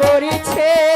করেছে।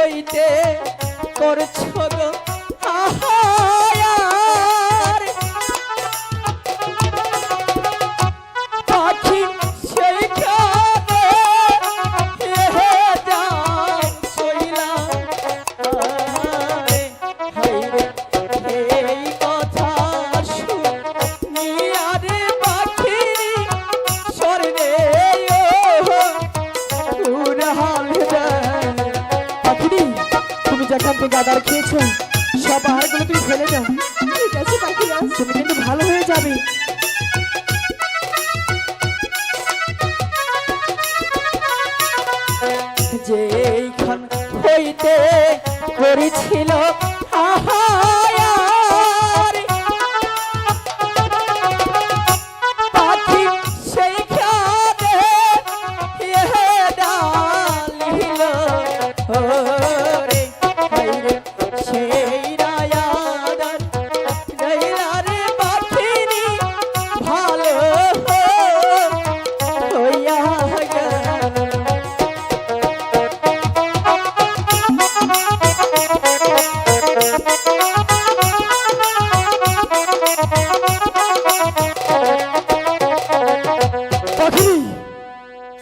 হইতে করছ গো যেখান থেকে আদার খেয়েছো? সব আহারগুলো তুমি ফেলে দাও। ঠিক আছে তুমি কিন্তু ভালো হয়ে যাবে।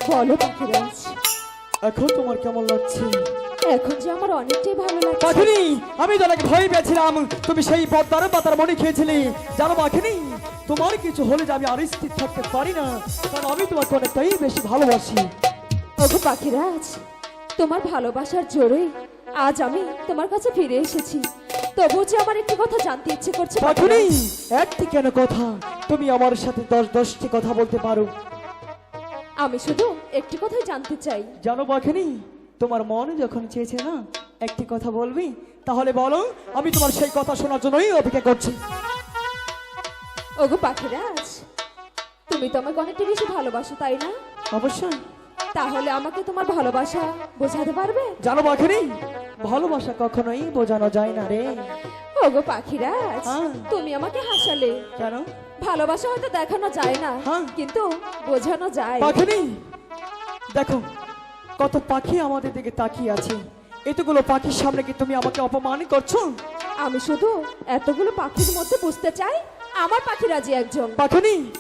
বলো পাখিরাজ। এখন তোমার কেমন লাগছে? এখন যে আমার অনেকটাই ভালো লাগছে। পাখিনি আমি তোমাকে ভয় পেয়েছিলাম। তুমি সেই পদ্মার পাতার মনে খেয়েছিলে। জানো পাখিনি তোমার কিছু হলে যে আমি আর স্থির থাকতে পারি না কারণ আমি তোমাকে অনেকটাই বেশি ভালোবাসি। ওগো পাখিরাজ তোমার ভালোবাসার জোরে আজ আমি তোমার কাছে ফিরে এসেছি। তবু যে আমার একটি কথা জানতে ইচ্ছে করছে পাখিরাজ। একটি কেন কথা? তুমি আমার সাথে দশ দশটি কথা বলতে পারো। আমি শুধু একটি কথাই জানতে চাই। জানো পাখিনি তোমার মন যখন চেয়েছে না একটি কথা বলবি তাহলে বলো আমি তোমার সেই কথা শোনার জন্যই অপেক্ষা করছি। ওগো পাখিরাজ তুমি তো আমাকে অনেকটা বেশি ভালোবাসো তাই না? অবশ্যই। তাহলে আমাকে তোমার ভালোবাসা বোঝাতে পারবে? জানো পাখিনি ভালোবাসা কখনোই বোঝানো যায় না রে। ওগো পাখিরাজ হ্যাঁ। তুমি আমাকে হাসালে। কেন? ভালোবাসা হয়তো দেখানো যায় না হ্যাঁ। কিন্তু বোঝানো যায়। পাখিনি? দেখো কত পাখি আমাদের দিকে তাকিয়ে আছে। এতগুলো পাখির সামনে কি তুমি আমাকে অপমান করছ? আমি শুধু এতগুলো পাখির মধ্যে বুঝতে চাই আমার পাখিরাজি একজন। পাখিনি?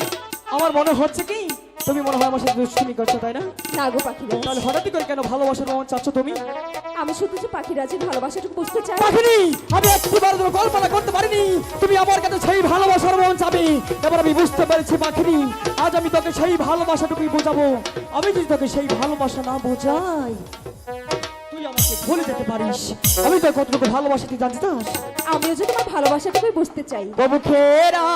আমার মনে হচ্ছে কি? তুমি মনে হয় আমার সাথে দুষ্টুমি করছ তাই না? না গো পাখিরাজ। তাহলে হঠাৎই করে কেন ভালোবাসার মন চাচ্ছ তুমি? আমি শুধু যে পাখিরাজির ভালোবাসাটুকু বুঝতে চাই। পাখিনি! আমি একটিবার তোমার কল্পনা করতে পারিনি। তুমি আমার কাছে সেই ভালোবাসার মন চাবি। এবার আমি বুঝতে পেরেছি পাখিনি আজ আমি তোকে সেই ভালোবাসাটুকুই বোঝাবো। আমি যদি তোকে সেই ভালোবাসা না বোঝাই তুই আমাকে ভুলে যেতে পারিস। আমি তো কতটুকু ভালোবাসা তুই জানতে চাস? আমিও যে তোমার ভালোবাসাটুকুই বুঝতে চাই। তবু খেরা